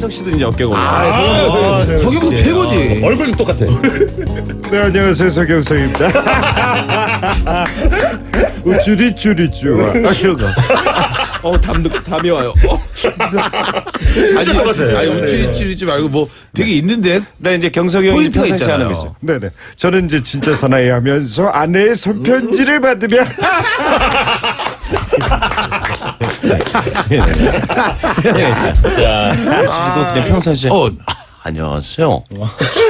서경석 씨도 이제 어깨가 올라. 아, 서경석 최고지. 얼굴도 똑같아. 네, 안녕하세요. 서경석입니다. 우쭈리 쭈리 쭈와. 이러고. 어, 담, 담이 와요. 어. 아니, 똑같아. 아니, 우찌리찌리지 말고 뭐 되게 있는데. 네, 이제 경석이 형이 있잖아요. 하는 거 있어요. 네네. 저는 이제 진짜 사나이 하면서 아내의 손편지를 받으 면 네, 진짜. 그리고 그냥 평상시에. 어, 안녕하세요.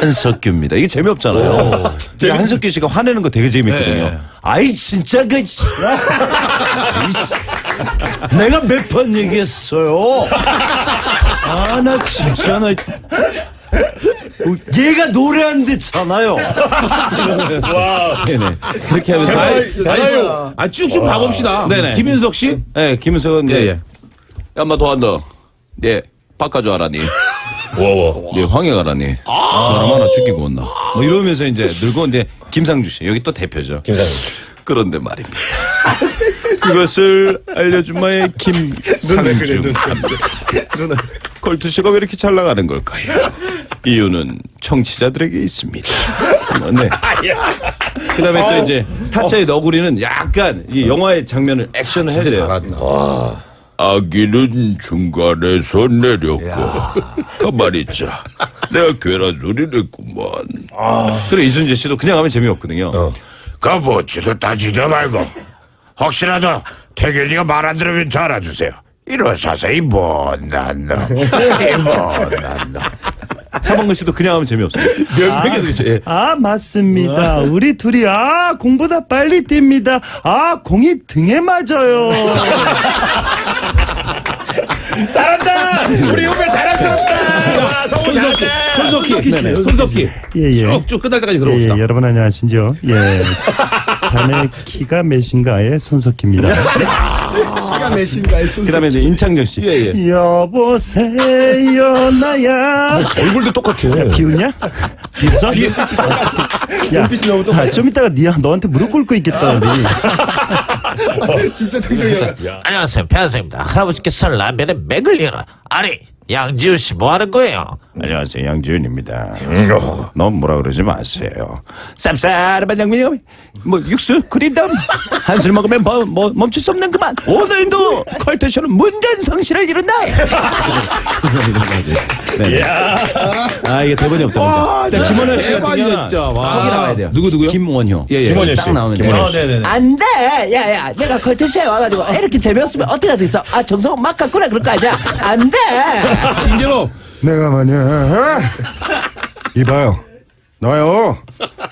한석규입니다. 이게 재미없잖아요. 제가 한석규 씨가 화내는 거 되게 재밌거든요. 네. 아이 진짜 그 씨. 내가 몇 번 얘기했어요. 아 나 진짜 나 얘가 노래 안 됐잖아요. 네네. 그렇게 하면서 제발. 아, 쭉쭉 봐봅시다. 네네. 김윤석 씨? 네, 김은석은 예, 네. 예. 야마 도한다. 네, 바꿔줘 하라니. 와와. 네, 황해 가라니. 사람 하나 죽이고 왔나. 뭐 이러면서 이제 늙어 이제 김상주 씨 여기 또 대표죠. 김상현. 그런데 말입니다. 그것을 알려준 마의 김상주. 컬투쇼가 왜 이렇게 잘 나가는 걸까요? 이유는 청취자들에게 있습니다. 어, 네. 그 다음에 또 이제 타짜의 너구리는 약간 이 영화의 장면을 액션을 해야 돼요. 아기는 중간에서 내렸고 가만히 있자. 내가 괜한 소리를 했구만. 그래 이순재 씨도 그냥 하면 재미없거든요. 가보지도 따지려 말고 혹시라도 태균이가 말 안 들으면 전화 주세요. 일어서서 이 못난 놈, 이 못난 놈. 차범근 씨도 그냥 하면 재미없어요. 명백이 예. 아 맞습니다. 우리 둘이 아 공보다 빨리 뜁니다. 아 공이 등에 맞아요. 잘한다. 우리 후배 자랑스럽다. 성우 손석희, 잘한다. 손석희, 손석희. 예, 예. 쭉쭉 끝날 때까지 예, 들어봅시다. 예, 여러분 안녕하신지요? 예. 자네 키가 몇인가의 손석희입니다. 그다음에 이제 인창정 씨. 여보세요 나야. 얼굴도 똑같아. 비웃냐? 비웃어? 야, 아, 좀 이따가 니 너한테 무릎 꿇고 있겠다 우리. 안녕하세요 변호사입니다 할아버지께서 라면에 맥을 열어 아니 양지우 씨뭐 하는 거예요? 안녕하세요 양지훈입니다. 너무 뭐라 그러지 마세요. 쌉싸름한 양면이 뭐 육수 그린 다음 한술 먹으면 뭐, 뭐 멈출 수 없는 그만. 오늘도 컬터쇼는 문전 성실을 이룬다. 네. 아 이게 대본이 없다. 와. 진짜 김원효 씨 대박이야, 같은 진짜. 경우는 와. 거기 나와야 돼요. 누구, 누구요? 김원효. 예, 예. 김원효 딱 씨. 나오면 돼요. 김원효 씨. 네네네. 안 돼! 야 야 내가 컬트쇼에 와가지고 이렇게 재미없으면 어떻게 할수 있어? 아 정성은 막 갖구나 그럴 거 아니야 안 돼! 김재로. 내가 만약 이봐요. 나요.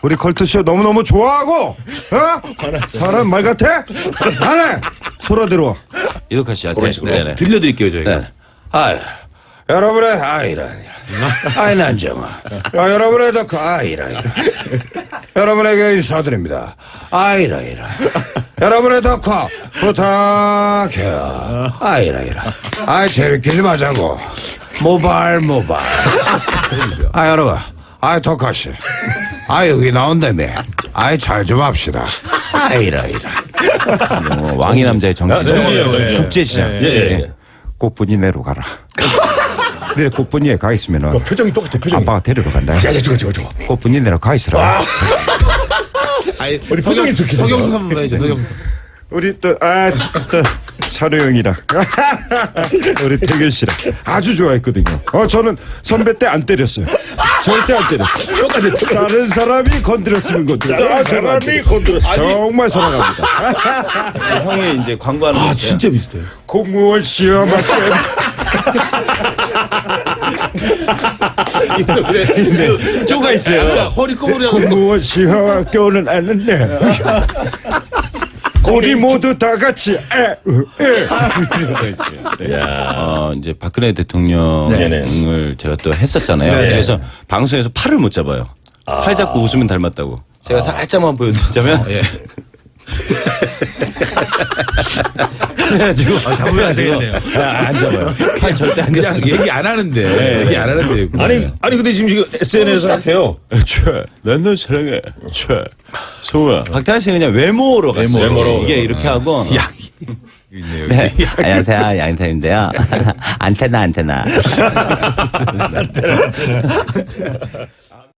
우리 컬투쇼 너무너무 좋아하고 어? 사람 말 같아? 안 해. 소라 들어와. 이덕화 씨한테. 네네. 들려드릴게요, 저희가. 네. 아유, 여러분의 아이라 아이 난정아. 아, 여러분의 덕 아이라 이라. 여러분에게 인사드립니다. 아이라 이라. 여러분의 덕화 부탁해요 아이라 이라. 아이 재밌게 좀 하자고. 모발 모발. 아 여러분. 아이 덕화씨. 아이 여기 나온다며. 아이 잘 좀 합시다. 아이라 이라. 뭐 왕이 남자의 정치. 정치예요, 예. 국제시장. 예, 예, 예. 꽃분이내로 가라. 그래 꽃분이에 가 있으면은 그 표정이 똑같아. 표정이. 아빠가 데리러 간다. 야, 야, 저거, 저거, 저거. 꽃분이 내로 가 있으라. 아니, 우리 표정이 좋게 서경석 한번 해줘, 서경석. 우리 또, 아, 또, 찬우 형이랑. 우리 태균 씨랑. 아주 좋아했거든요. 어, 저는 선배 때 안 때렸어요. 절대 안 때렸어요. 똑같이 다른 사람이 건드렸으면 건드려. 다른 사람이 건드렸어. 정말 사랑합니다. 형이 이제 광고하는 거 아, 있어요. 진짜 비슷해. 공무원 시험 할 때 있어, 그래. 쪼가 있어요. 허리. 공무원 시험 학교는 아는데. 우리 모두 다 같이 에, 으, 에. 어, 이제 박근혜 대통령을 제가 또 했었잖아요. 그래서 방송에서 팔을 못 잡아요. 팔 잡고 웃으면 닮았다고. 제가 살짝만 보여드리자면. 예. 그래가지고 잡으면가지고 안 잡아요. 팔 절대 안 그냥 잡습니다. 얘기 안 하는데. 얘기 안 하는데. 아니, 아니, 근데 지금 지금 SNS에서 하세요. 최, 난너 사랑해. 최, 소아. 박태환 씨는 그냥 외모로 갔어요. 외모로. 이게 이렇게 하고. 야, 네, 안녕하세요 양인태인데요. 안테나 안테나.